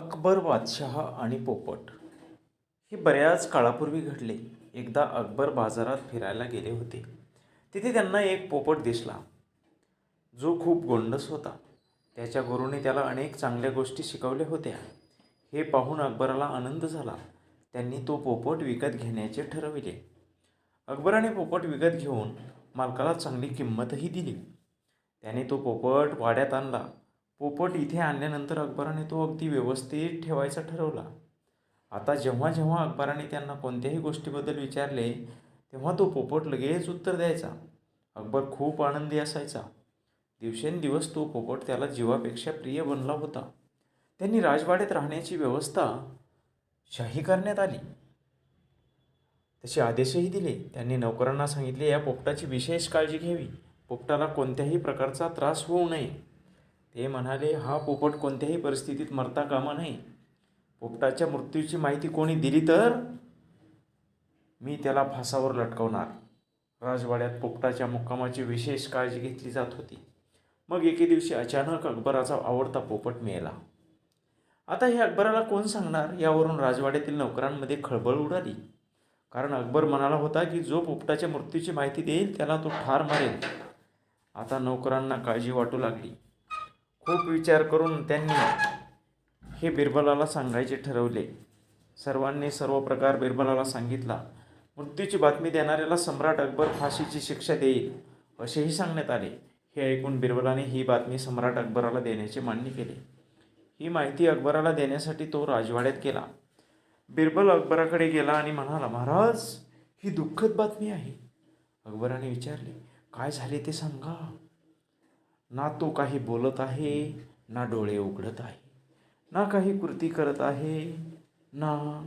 अकबर बादशहा आणि पोपट हे बऱ्याच काळापूर्वी घडले. एकदा अकबर बाजारात फिरायला गेले होते. तिथे त्यांना एक पोपट दिसला. जो खूप गोंडस होता. त्याच्या गुरुने त्याला अनेक चांगल्या गोष्टी शिकवल्या होत्या. हे पाहून अकबराला आनंद झाला. त्यांनी तो पोपट विकत घेण्याचे ठरविले. अकबराने पोपट विकत घेऊन मालकाला चांगली किंमतही दिली. त्याने तो पोपट वाड्यात आणला. पोपट इथे आणल्यानंतर अकबराने तो अगदी व्यवस्थित ठेवायचा ठरवला. आता जेव्हा जेव्हा अकबराने त्यांना कोणत्याही गोष्टीबद्दल विचारले तेव्हा तो पोपट लगेच उत्तर द्यायचा. अकबर खूप आनंदी असायचा. दिवसेंदिवस तो पोपट त्याला जीवापेक्षा प्रिय बनला होता. त्यांनी राजवाड्यात राहण्याची व्यवस्था शाही करण्यात आली. तसे आदेशही दिले. त्यांनी नोकरांना सांगितले या पोपटाची विशेष काळजी घ्यावी. पोपटाला कोणत्याही प्रकारचा त्रास होऊ नये. ते म्हणाले हा पोपट कोणत्याही परिस्थितीत मरता कामा नये. पोपटाच्या मृत्यूची माहिती कोणी दिली तर? मी त्याला फासावर लटकवणार. राजवाड्यात पोपटाच्या मुक्कामाची विशेष काळजी घेतली जात होती. मग एके दिवशी अचानक अकबराचा आवडता पोपट मिळाला. आता हे अकबराला कोण सांगणार? यावरून राजवाड्यातील नोकरांमध्ये खळबळ उडाली. कारण अकबर म्हणाला होता की जो पोपटाच्या मृत्यूची माहिती देईल त्याला तो ठार मारेल. आता नोकरांना काळजी वाटू लागली. खूप विचार करून त्यांनी हे बिरबलाला सांगायचे ठरवले. सर्वांनी सर्व प्रकार बिरबलाला सांगितला. मृत्यूची बातमी देणाऱ्याला सम्राट अकबर फाशीची शिक्षा देईल असेही सांगण्यात आले. हे ऐकून बिरबलाने ही बातमी सम्राट अकबराला देण्याचे मान्य केले. ही माहिती अकबराला देण्यासाठी तो राजवाड्यात गेला. बिरबल अकबराकडे गेला आणि म्हणाला महाराज ही दुःखद बातमी आहे. अकबराने विचारले काय झाले ते सांगा. ना तो काही बोलत आहे ना डोळे उघडत आहे ना काही कृती करत आहे ना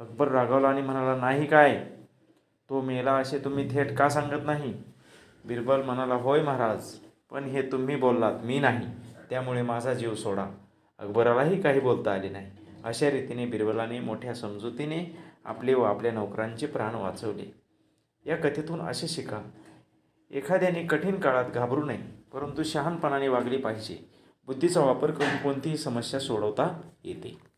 अकबर रागावला आणि म्हणाला नाही काय? तो मेला असे तुम्ही थेट का सांगत नाही? बिरबल म्हणाला होय महाराज पण हे तुम्ही बोललात मी नाही. त्यामुळे माझा जीव सोडा. अकबरालाही काही बोलता आले नाही. अशा रीतीने बिरबलाने मोठ्या समजुतीने आपले व आपल्या नोकरांचे प्राण वाचवले. या कथेतून असे शिका एखाद्याने कठीण काळात घाबरू नये. परंतु शहाणपणाने वागले पाहिजे. बुद्धीचा वापर करून कोणतीही समस्या सोडवता येते.